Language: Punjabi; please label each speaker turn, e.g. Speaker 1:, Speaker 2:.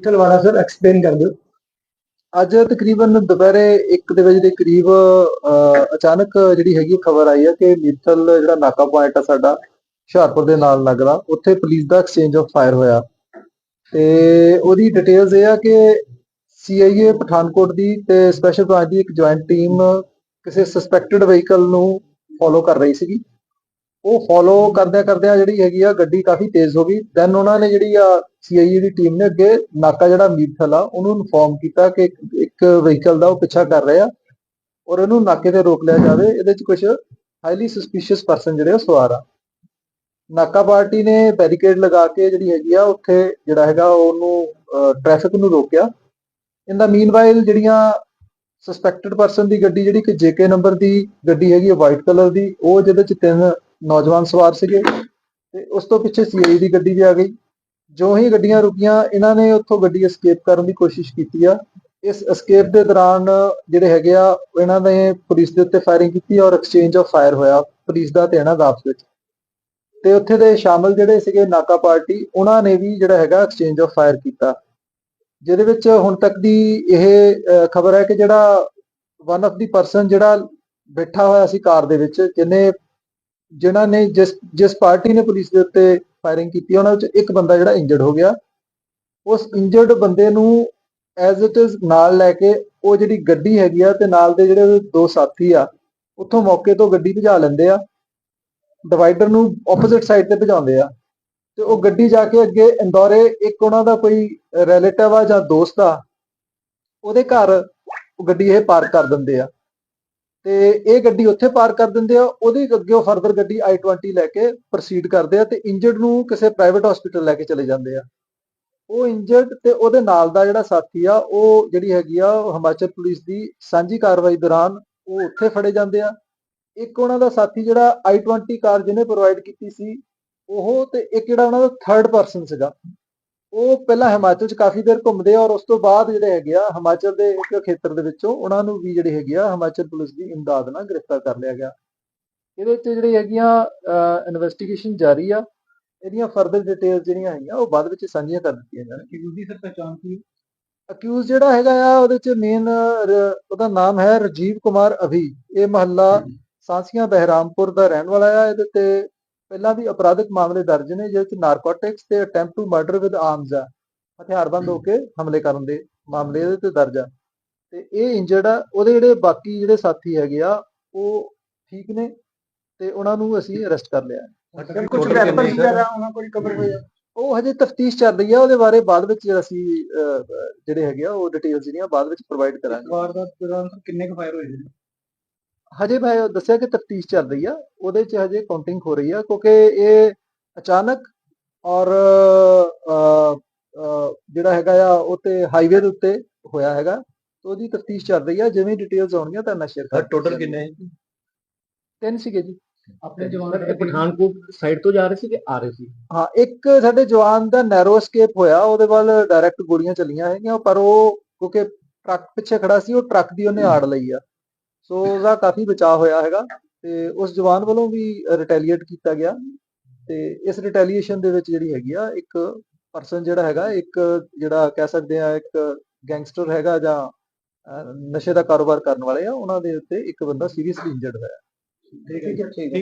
Speaker 1: ਚਲਵਾੜਾ ਸਰ ਐਕਸਪਲੇਨ ਕਰ ਦਿਓ।
Speaker 2: ਅੱਜ ਤਕਰੀਬਨ ਦੁਪਹਿਰੇ 1 ਦੇ ਵਜੇ ਦੇ ਕਰੀਬ ਅਚਾਨਕ ਜਿਹੜੀ ਹੈਗੀ ਖਬਰ ਆਈ ਹੈ ਕਿ ਮਿੱਤਲ ਜਿਹੜਾ ਨਾਕਾ ਪੁਆਇੰਟ ਆ ਸਾਡਾ, ਹੁਸ਼ਿਆਰਪੁਰ ਦੇ ਨਾਲ ਲੱਗਦਾ ਉੱਥੇ ਪੁਲਿਸ ਦਾ ਐਕਸਚੇਂਜ ਆਫ ਫਾਇਰ ਹੋਇਆ। ਤੇ ਉਹਦੀ ਡਿਟੇਲਸ ਇਹ ਆ ਕਿ ਸੀਆਈਏ ਪਠਾਨਕੋਟ ਦੀ ਤੇ ਸਪੈਸ਼ਲ ਬ੍ਰਾਂਚ ਦੀ ਇੱਕ ਜੁਆਇੰਟ ਟੀਮ ਕਿਸੇ ਸਸਪੈਕਟਡ ਵਹੀਕਲ ਨੂੰ ਫੋਲੋ ਕਰ ਰਹੀ ਸੀਗੀ। ਉਹ ਫੋਲੋ ਕਰਦਿਆਂ ਕਰਦਿਆਂ ਜਿਹੜੀ ਹੈਗੀ ਆ ਗੱਡੀ ਕਾਫੀ ਤੇਜ਼ ਹੋ ਗਈ। ਦੈਨ ਉਹਨਾਂ ਨੇ ਜਿਹੜੀ ਆ ਸੀਆਈਏ ਦੀ ਟੀਮ ਨੇ ਅੱਗੇ ਨਾਕਾ ਜਿਹੜਾ ਮੀਰਥਲ ਆ ਉਹਨੂੰ ਇਨਫੋਰਮ ਕੀਤਾ ਕਿ ਇੱਕ- ਵਹੀਕਲ ਦਾ ਉਹ ਪਿੱਛਾ ਕਰ ਰਿਹਾ ਔਰ ਇਹਨੂੰ ਨਾਕੇ ਤੇ ਰੋਕ ਲਿਆ ਜਾਵੇ। ਇਹਦੇ ਚ ਕੁਝ ਹਾਈਲੀ ਸਸਪੀਸ਼ੀਅਸ ਪਰਸਨ ਜਿਹੜੇ ਉਹ ਸਵਾਰ ਆ। ਨਾਕਾ ਪਾਰਟੀ ਨੇ ਬੈਰੀਕੇਡ ਲਗਾ ਕੇ ਜਿਹੜੀ ਹੈਗੀ ਆ, ਉੱਥੇ ਜਿਹੜਾ ਹੈਗਾ ਉਹਨੂੰ ਟ੍ਰੈਫਿਕ ਨੂੰ ਰੋਕਿਆ। ਇਨ ਦਾ ਮੀਨਵਾਈਲ ਜਿਹੜੀਆਂ ਸਸਪੈਕਟਡ ਪਰਸਨ ਦੀ ਗੱਡੀ ਜਿਹੜੀ ਕਿ ਜੇਕੇ ਨੰਬਰ ਦੀ ਗੱਡੀ ਹੈਗੀ ਆ ਵਾਈਟ ਕਲਰ ਦੀ, ਉਹ ਜਿਹਦੇ ਚ ਤਿੰਨ ਨੌਜਵਾਨ ਸਵਾਰ ਸੀਗੇ ਤੇ ਉਸ ਤੋਂ ਪਿੱਛੇ ਸੀਆਈ ਦੀ ਗੱਡੀ ਵੀ ਆ ਗਈ। ਜੋ ਹੀ ਗੱਡੀਆਂ ਰੁਕੀਆਂ, ਇਹਨਾਂ ਨੇ ਉੱਥੋਂ ਗੱਡੀ ਐਸਕੇਪ ਕਰਨ ਦੀ ਕੋਸ਼ਿਸ਼ ਕੀਤੀ ਆ। ਇਸ ਐਸਕੇਪ ਦੇ ਦੌਰਾਨ ਜਿਹੜੇ ਹੈਗੇ ਆ, ਇਹਨਾਂ ਨੇ ਪੁਲਿਸ ਦੇ ਉੱਤੇ ਫਾਇਰਿੰਗ ਕੀਤੀ ਔਰ ਐਕਸਚੇਂਜ ਆਫ ਫਾਇਰ ਹੋਇਆ ਪੁਲਿਸ ਦਾ ਤੇ ਇਹਨਾਂ ਦਾ ਆਪਸ ਵਿੱਚ। ਤੇ ਉੱਥੇ ਦੇ ਸ਼ਾਮਲ ਜਿਹੜੇ ਸੀਗੇ ਨਾਕਾ ਪਾਰਟੀ, ਉਹਨਾਂ ਨੇ ਵੀ ਜਿਹੜਾ ਹੈਗਾ ਐਕਸਚੇਂਜ ਆਫ ਫਾਇਰ ਕੀਤਾ। ਜਿਹਦੇ ਵਿੱਚ ਹੁਣ ਤੱਕ ਦੀ ਇਹ ਖਬਰ ਹੈ ਕਿ ਜਿਹੜਾ ਵਨ ਆਫ ਦੀ ਪਰਸਨ ਜਿਹੜਾ ਬੈਠਾ ਹੋਇਆ ਸੀ ਕਾਰ ਦੇ ਵਿੱਚ, ਜਿਹਨੇ ਜਿਨ੍ਹਾਂ ਨੇ ਜਿਸ ਜਿਸ ਪਾਰਟੀ ਨੇ ਪੁਲਿਸ ਦੇ ਉੱਤੇ ਫਾਇਰਿੰਗ ਕੀਤੀ, ਉਹਨਾਂ ਵਿੱਚ ਇੱਕ ਬੰਦਾ ਜਿਹੜਾ ਇੰਜਰਡ ਹੋ ਗਿਆ। ਉਸ ਇੰਜਰਡ ਬੰਦੇ ਨੂੰ ਐਜ਼ ਇਟ ਇਜ਼ ਨਾਲ ਲੈ ਕੇ ਉਹ ਜਿਹੜੀ ਗੱਡੀ ਹੈਗੀ ਆ ਤੇ ਨਾਲ ਦੇ ਜਿਹੜੇ ਦੋ ਸਾਥੀ ਆ, ਉੱਥੋਂ ਮੌਕੇ ਤੋਂ ਗੱਡੀ ਭਜਾ ਲੈਂਦੇ ਆ। ਡਿਵਾਈਡਰ ਨੂੰ ਆਪੋਜ਼ਿਟ ਸਾਈਡ ਤੇ ਭਜਾਉਂਦੇ ਆ। ਤੇ ਉਹ ਗੱਡੀ ਜਾ ਕੇ ਅੱਗੇ ਇੰਦੌਰੇ ਇੱਕ ਉਹਨਾਂ ਦਾ ਕੋਈ ਰਿਲੇਟਿਵ ਆ ਜਾਂ ਦੋਸਤ ਆ, ਉਹਦੇ ਘਰ ਉਹ ਗੱਡੀ ਇਹ ਪਾਰਕ ਕਰ ਦਿੰਦੇ ਆ। ਤੇ ਇਹ ਗੱਡੀ ਉੱਥੇ ਪਾਰਕ ਕਰ ਦਿੰਦੇ ਆ, ਉਹਦੇ ਅੱਗੇ ਫਰਦਰ ਗੱਡੀ i20 ਲੈ ਕੇ ਪ੍ਰੋਸੀਡ ਕਰਦੇ ਆ ਤੇ ਇੰਜਰਡ ਨੂੰ ਕਿਸੇ ਪ੍ਰਾਈਵੇਟ ਹਸਪੀਟਲ ਲੈ ਕੇ ਚਲੇ ਜਾਂਦੇ ਆ। ਉਹ ਇੰਜਰਡ ਤੇ ਉਹਦੇ ਨਾਲ ਦਾ ਜਿਹੜਾ ਸਾਥੀ ਆ, ਉਹ ਜਿਹੜੀ ਹੈਗੀ ਆ, ਉਹ ਹਿਮਾਚਲ ਪੁਲਿਸ ਦੀ ਸਾਂਝੀ ਕਾਰਵਾਈ ਦੌਰਾਨ ਉਹ ਉੱਥੇ ਫੜੇ ਜਾਂਦੇ ਆ। ਇੱਕ ਉਹਨਾਂ ਦਾ ਸਾਥੀ ਜਿਹੜਾ i20 ਕਾਰ ਜਿਹਨੇ ਪ੍ਰੋਵਾਈਡ ਕੀਤੀ ਸੀ, ਉਹ ਤੇ ਇੱਕ ਜਿਹੜਾ ਉਹਨਾਂ ਦਾ ਥਰਡ ਪਰਸਨ ਸੀਗਾ। ਉਹ ਪਹਿਲਾਂ ਹਿਮਾਚਲ 'ਚ ਕਾਫੀ ਦੇਰ ਘੁੰਮਦੇ ਆ ਔਰ ਉਸ ਤੋਂ ਬਾਅਦ ਜਿਹੜੇ ਹੈਗੇ ਆ ਹਿਮਾਚਲ ਦੇ ਇੱਕ ਖੇਤਰ ਦੇ ਵਿੱਚੋਂ ਉਹਨਾਂ ਨੂੰ ਵੀ ਜਿਹੜੇ ਹੈਗੇ ਆ ਹਿਮਾਚਲ ਪੁਲਿਸ ਦੀ ਇਮਦਾਦ ਨਾਲ ਗ੍ਰਿਫਤਾਰ ਕਰ ਲਿਆ ਗਿਆ। ਇਹਦੇ ਵਿੱਚ ਜਿਹੜੀ ਹੈਗੀਆਂ ਇਨਵੈਸਟੀਗੇਸ਼ਨ ਜਾਰੀ ਆ ਇਹਦੀਆਂ ਫਰਦਰ ਡਿਟੇਲਸ ਜਿਹੜੀਆਂ ਹੈਗੀਆਂ ਉਹ ਬਾਅਦ ਵਿੱਚ ਸਾਂਝੀਆਂ ਕਰ ਦਿੱਤੀਆਂ ਜਾਣਗੀਆਂ
Speaker 1: ਕਿ ਉਹਦੀ ਸਰ ਪਹਿਚਾਣ ਕੀ
Speaker 2: ਅਕਿਊਜ਼ ਜਿਹੜਾ ਹੈਗਾ ਆ ਉਹਦੇ ਚ ਮੇਨ ਉਹਦਾ ਨਾਮ ਹੈ ਰਜੀਵ ਕੁਮਾਰ ਅਭੀ। ਇਹ ਮਹੱਲਾ ਸਾਂਸੀਆਂ ਬਹਿਰਾਮਪੁਰ ਦਾ ਰਹਿਣ ਵਾਲਾ ਆ। ਇਹਦੇ ਤੇ ਪਹਿਲਾਂ ਵੀ ਅਪਰਾਧਿਕ ਮਾਮਲੇ ਦਰਜ ਨੇ ਜਿਹਦੇ ਚ ਨਾਰਕੋਟਿਕਸ ਤੇ attempt to murder with arms ਆ। ਹਥਿਆਰਬੰਦ ਹੋ ਕੇ ਹਮਲੇ ਕਰਨ ਦੇ ਮਾਮਲੇ ਇਹਦੇ ਤੇ ਦਰਜ ਆ। ਤੇ ਇਹ ਇੰਜਰਡ ਆ ਉਹਦੇ ਜਿਹੜੇ ਬਾਕੀ ਜਿਹੜੇ ਸਾਥੀ ਹੈਗੇ ਆ ਉਹ ਠੀਕ ਨੇ ਤੇ ਉਹਨਾਂ ਨੂੰ ਅਸੀਂ ਅਰੈਸਟ ਕਰ ਲਿਆ।
Speaker 1: ਸਰ ਕੁਝ ਵੈਪਨ ਵਗੈਰਾ ਉਹਨਾਂ ਕੋਲ ਕਵਰ ਹੋਇਆ
Speaker 2: ਉਹ ਹਜੇ ਤਫਤੀਸ਼ ਚੱਲ ਰਹੀ ਆ ਉਹਦੇ ਬਾਰੇ ਬਾਅਦ ਵਿੱਚ ਅਸੀਂ ਜਿਹੜੇ ਹੈਗੇ ਆ ਉਹ ਡਿਟੇਲਸ ਜਿਹੜੀਆਂ ਬਾਅਦ ਵਿੱਚ ਪ੍ਰੋਵਾਈਡ ਕਰਾਂਗੇ।
Speaker 1: ਵਾਰਦਾਤ ਦੌਰਾਨ ਕਿੰਨੇ ਕੁ ਫਾਇਰ ਹੋਏ ਜੀ
Speaker 2: ਹਜੇ ਮੈਂ ਦੱਸਿਆ ਕਿ ਤਫਤੀਸ਼ ਚੱਲ ਰਹੀ ਆ ਉਹਦੇ 'ਚ ਹਜੇ ਕਾਊਂਟਿੰਗ ਹੋ ਰਹੀ ਆ ਕਿਉਂਕਿ ਇਹ ਅਚਾਨਕ ਔਰ ਜਿਹੜਾ ਹੈਗਾ ਆ ਉਹ ਤੇ ਹਾਈਵੇ ਦੇ ਉੱਤੇ ਹੋਇਆ ਹੈਗਾ ਤੇ ਉਹਦੀ ਤਫਤੀਸ਼ ਚੱਲ ਰਹੀ ਆ ਜਿਵੇਂ ਡਿਟੇਲਸ ਆਉਣਗੀਆਂ ਤਾਂ ਮੈਂ ਸ਼ੇਅਰ ਕਰ
Speaker 3: ਟੋਟਲ ਕਿੰਨੇ
Speaker 2: ਤਿੰਨ ਸੀਗੇ ਜੀ।
Speaker 1: ਆਪਣੇ ਜਵਾਨ
Speaker 3: ਪਠਾਨਕੋਟ ਸਾਈਡ ਤੋਂ ਜਾ ਰਹੇ ਸੀ ਕਿ ਆ ਰਹੇ ਸੀ?
Speaker 2: ਹਾਂ ਇੱਕ ਸਾਡੇ ਜਵਾਨ ਦਾ ਨੈਰੋ escape ਹੋਇਆ ਉਹਦੇ ਵੱਲ ਡਾਇਰੈਕਟ ਗੋਲੀਆਂ ਚੱਲੀਆਂ ਹੈਗੀਆਂ ਪਰ ਉਹ ਕਿਉਂਕਿ ਟਰੱਕ ਪਿੱਛੇ ਖੜਾ ਸੀ ਉਹ ਟਰੱਕ ਦੀ ਉਹਨੇ ਆੜ ਲਈ ਆ। ਸੋ ਉਹਦਾ ਕਾਫੀ ਬਚਾਅ ਹੋਇਆ ਹੈਗਾ ਤੇ ਉਸ ਜਵਾਨ ਵੱਲੋਂ ਵੀ ਰਿਟੈਲੀਏਟ ਕੀਤਾ ਗਿਆ ਤੇ ਇਸ ਰਿਟੈਲੀਏਸ਼ਨ ਦੇ ਵਿੱਚ ਜਿਹੜੀ ਹੈਗੀ ਆ, ਇੱਕ ਪਰਸਨ ਜਿਹੜਾ ਹੈਗਾ, ਇੱਕ ਜਿਹੜਾ ਕਹਿ ਸਕਦੇ ਆ, ਇੱਕ ਗੈਂਗਸਟਰ ਹੈਗਾ ਜਾਂ ਨਸ਼ੇ ਦਾ ਕਾਰੋਬਾਰ ਕਰਨ ਵਾਲੇ ਆ, ਉਹਨਾਂ ਦੇ ਉੱਤੇ ਇੱਕ ਬੰਦਾ ਸੀਰੀਅਸਲੀ ਇੰਜਰਡ ਹੋਇਆ।
Speaker 1: ਠੀਕ ਹੈ ਠੀਕ